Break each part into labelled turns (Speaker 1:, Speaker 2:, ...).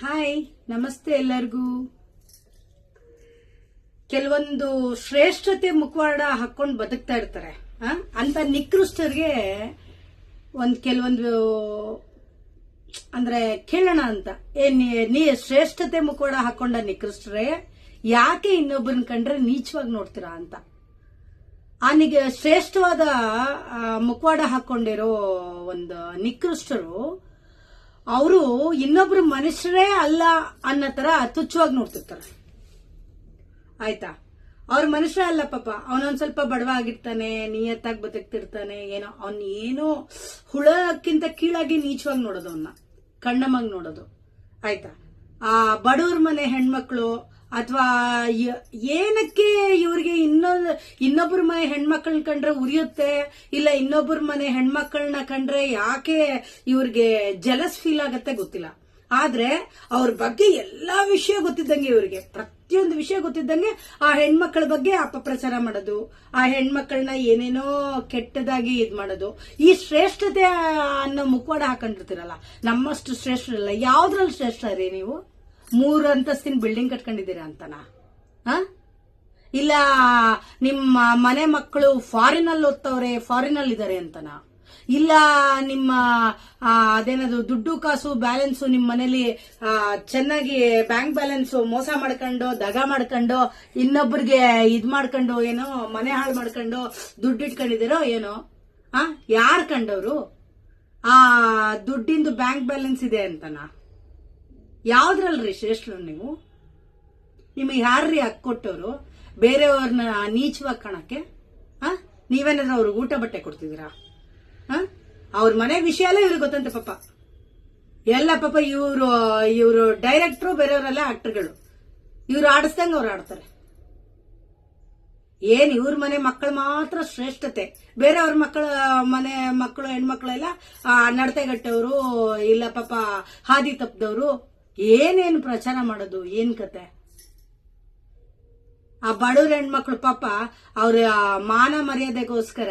Speaker 1: Hi ನಮಸ್ತೆ ಎಲ್ಲರಿಗೂ. ಕೆಲವೊಂದು ಶ್ರೇಷ್ಠತೆ ಮುಖವಾಡ ಹಾಕೊಂಡು ಬದುಕ್ತಾ ಇರ್ತಾರೆ? ಅಂತ ನಿಕೃಷ್ಟರಿಗೆ ಒಂದು ಕೆಲವೊಂದು, ಅಂದ್ರೆ ಕೇಳೋಣ ಅಂತ. ಏ ನೀ- ಶ್ರೇಷ್ಠತೆ ಮುಖವಾಡ ಹಾಕೊಂಡ ನಿಕೃಷ್ಟರೇ, ಯಾಕೆ ಇನ್ನೊಬ್ಬರನ್ನ ಕಂಡ್ರೆ ನೀಚವಾಗಿ ನೋಡ್ತೀರಾ ಅಂತ. ಅವನಿಗೆ ಶ್ರೇಷ್ಠವಾದ ಮುಖವಾಡ ಹಾಕೊಂಡಿರೋ ಒಂದು ನಿಕೃಷ್ಟರು ಅವರು ಇನ್ನೊಬ್ರು ಮನುಷ್ಯರೇ ಅಲ್ಲ ಅನ್ನೋ ತರ ತುಚ್ಛವಾಗಿ ನೋಡ್ತಿರ್ತಾರೆ. ಆಯ್ತಾ? ಅವ್ರ ಮನುಷ್ಯ ಅಲ್ಲ ಪಾಪ. ಅವನೊಂದ್ ಸ್ವಲ್ಪ ಬಡವ ಆಗಿರ್ತಾನೆ ನಿಯತ್ತಾಗಿ ಬದುಕ್ತಿರ್ತಾನೆ, ಏನೋ ಅವನ್ ಏನೋ ಹುಳಕ್ಕಿಂತ ಕೀಳಾಗಿ ನೀಚವಾಗಿ ನೋಡೋದು ಅವನ್ನ ಕಣ್ಣಮ್ಮ ನೋಡೋದು. ಆಯ್ತಾ? ಆ ಬಡವ್ರ ಮನೆ ಹೆಣ್ಮಕ್ಳು ಅಥವಾ ಏನಕ್ಕೆ ಇವ್ರಿಗೆ ಇನ್ನೊಂದು ಇನ್ನೊಬ್ಬರ ಮನೆ ಹೆಣ್ಮಕ್ಳನ್ನ ಕಂಡ್ರೆ ಉರಿಯುತ್ತೆ? ಇಲ್ಲ ಇನ್ನೊಬ್ಬರ ಮನೆ ಹೆಣ್ಮಕ್ಳನ್ನ ಕಂಡ್ರೆ ಯಾಕೆ ಇವ್ರಿಗೆ ಜಲಸ್ ಫೀಲ್ ಆಗತ್ತೆ ಗೊತ್ತಿಲ್ಲ. ಆದ್ರೆ ಅವ್ರ ಬಗ್ಗೆ ಎಲ್ಲಾ ವಿಷಯ ಗೊತ್ತಿದ್ದಂಗೆ ಇವ್ರಿಗೆ. ಪ್ರತಿಯೊಂದು ವಿಷಯ ಗೊತ್ತಿದ್ದಂಗೆ ಆ ಹೆಣ್ಮಕ್ಳ ಬಗ್ಗೆ ಅಪಪ್ರಚಾರ ಮಾಡೋದು, ಆ ಹೆಣ್ಮಕ್ಳನ್ನ ಏನೇನೋ ಕೆಟ್ಟದಾಗಿ ಇದ್ ಮಾಡೋದು. ಈ ಶ್ರೇಷ್ಠತೆ ಅನ್ನೋ ಮುಖವಾಡ ಹಾಕೊಂಡಿರ್ತೀರಲ್ಲ, ನಮ್ಮಷ್ಟು ಶ್ರೇಷ್ಠರಲ್ಲ. ಯಾವ್ದ್ರಲ್ಲಿ ಶ್ರೇಷ್ಠ ರೀ ನೀವು? ಮೂರು ಅಂತಸ್ತಿನ ಬಿಲ್ಡಿಂಗ್ ಕಟ್ಕೊಂಡಿದ್ದೀರಾ ಅಂತನ? ಹಾ? ಇಲ್ಲ, ನಿಮ್ಮ ಮನೆ ಮಕ್ಕಳು ಫಾರಿನ್ ಅಲ್ಲಿ ಓದ್ತವ್ರೆ ಫಾರಿನ್ ಅಲ್ಲಿ ಇದಾರೆ ಅಂತನ? ಇಲ್ಲ, ನಿಮ್ಮ ಅದೇನದು, ದುಡ್ಡು ಕಾಸು ಬ್ಯಾಲೆನ್ಸ್ ನಿಮ್ಮ ಮನೇಲಿ ಚೆನ್ನಾಗಿ ಬ್ಯಾಂಕ್ ಬ್ಯಾಲೆನ್ಸ್ ಮೋಸ ಮಾಡ್ಕೊಂಡು, ದಗ ಮಾಡ್ಕೊಂಡು, ಇನ್ನೊಬ್ರಿಗೆ ಇದ್ ಮಾಡ್ಕೊಂಡು, ಏನೋ ಮನೆ ಹಾಳು ಮಾಡ್ಕೊಂಡು ದುಡ್ಡು ಇಟ್ಕೊಂಡಿದ್ದೀರೋ ಏನೋ? ಆ ಯಾರು ಕಂಡವ್ರು? ಆ, ದುಡ್ಡಿಂದು ಬ್ಯಾಂಕ್ ಬ್ಯಾಲೆನ್ಸ್ ಇದೆ ಅಂತನಾ? ಯಾವ್ದ್ರಲ್ರಿ ಶ್ರೇಷ್ಠರು ನೀವು? ನಿಮಗೆ ಯಾರ್ರೀ ಕೊಟ್ಟವರು? ಬೇರೆಯವ್ರನ್ನ ನೀಚವಾಗಿ ಕಾಣಕ್ಕೆ? ಆ ನೀವೇನಾದ್ರೂ ಅವ್ರಿಗೆ ಊಟ ಬಟ್ಟೆ ಕೊಡ್ತಿದ್ದೀರಾ? ಆ ಅವ್ರ ಮನೆ ವಿಷಯ ಎಲ್ಲ ಇವ್ರಿಗೆ ಗೊತ್ತಂತೆ ಪಾಪ. ಎಲ್ಲ ಪಾಪ ಇವರು ಇವರು ಡೈರೆಕ್ಟ್ರು ಬೇರೆಯವರೆಲ್ಲ ಆಕ್ಟರ್ಗಳು ಇವ್ರು ಆಡಿಸ್ದಂಗೆ ಅವ್ರು ಆಡ್ತಾರೆ. ಏನ್ ಇವ್ರ ಮನೆ ಮಕ್ಕಳು ಮಾತ್ರ ಶ್ರೇಷ್ಠತೆ. ಬೇರೆಯವ್ರ ಮಕ್ಕಳ, ಮನೆ ಮಕ್ಕಳು, ಹೆಣ್ಮಕ್ಳೆಲ್ಲ ನಡತೆಗಟ್ಟವರು ಇಲ್ಲ ಪಾಪ ಹಾದಿ ತಪ್ಪದವರು ಏನೇನು ಪ್ರಚಾರ ಮಾಡೋದು, ಏನ್ ಕತೆ? ಆ ಬಡವ್ರ ಹೆಣ್ಮಕ್ಳು ಪಾಪ ಅವ್ರ ಮಾನ ಮರ್ಯಾದೆಗೋಸ್ಕರ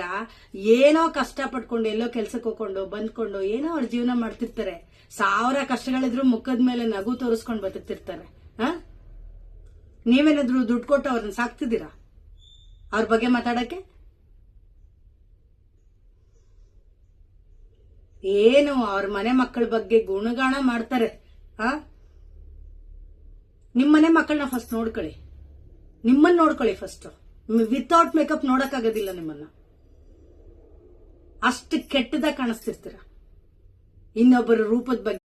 Speaker 1: ಏನೋ ಕಷ್ಟ ಪಟ್ಕೊಂಡು ಎಲ್ಲೋ ಕೆಲ್ಸಕ್ಕೆ ಹೋಗ್ಕೊಂಡು, ಬಂದ್ಕೊಂಡು ಏನೋ ಅವ್ರ ಜೀವನ ಮಾಡ್ತಿರ್ತಾರೆ. ಸಾವಿರ ಕಷ್ಟಗಳಿದ್ರು ಮುಖದ ಮೇಲೆ ನಗು ತೋರಿಸ್ಕೊಂಡು ಬದುಕ್ತಿರ್ತಾರೆ. ಹ? ನೀವೇನಾದ್ರೂ ದುಡ್ಡು ಕೊಟ್ಟು ಅವ್ರನ್ನ ಸಾಕ್ತಿದ್ದೀರಾ? ಅವ್ರ ಬಗ್ಗೆ ಮಾತಾಡಕ್ಕೆ? ಏನು ಅವ್ರ ಮನೆ ಮಕ್ಕಳ ಬಗ್ಗೆ ಗುಣಗಾನ ಮಾಡ್ತಾರೆ. ಆ ನಿಮ್ಮನೆ ಮಕ್ಕಳನ್ನ ಫಸ್ಟ್ ನೋಡ್ಕೊಳ್ಳಿ. ನಿಮ್ಮನ್ನ ನೋಡ್ಕೊಳ್ಳಿ ಫಸ್ಟ್ ವಿತೌಟ್ ಮೇಕಪ್ ನೋಡಕ್ಕಾಗೋದಿಲ್ಲ ನಿಮ್ಮನ್ನ. ಅಷ್ಟು ಕೆಟ್ಟದಾಗ ಕಾಣಿಸ್ತಿರ್ತೀರ. ಇನ್ನೊಬ್ಬರ ರೂಪದ ಬಗ್ಗೆ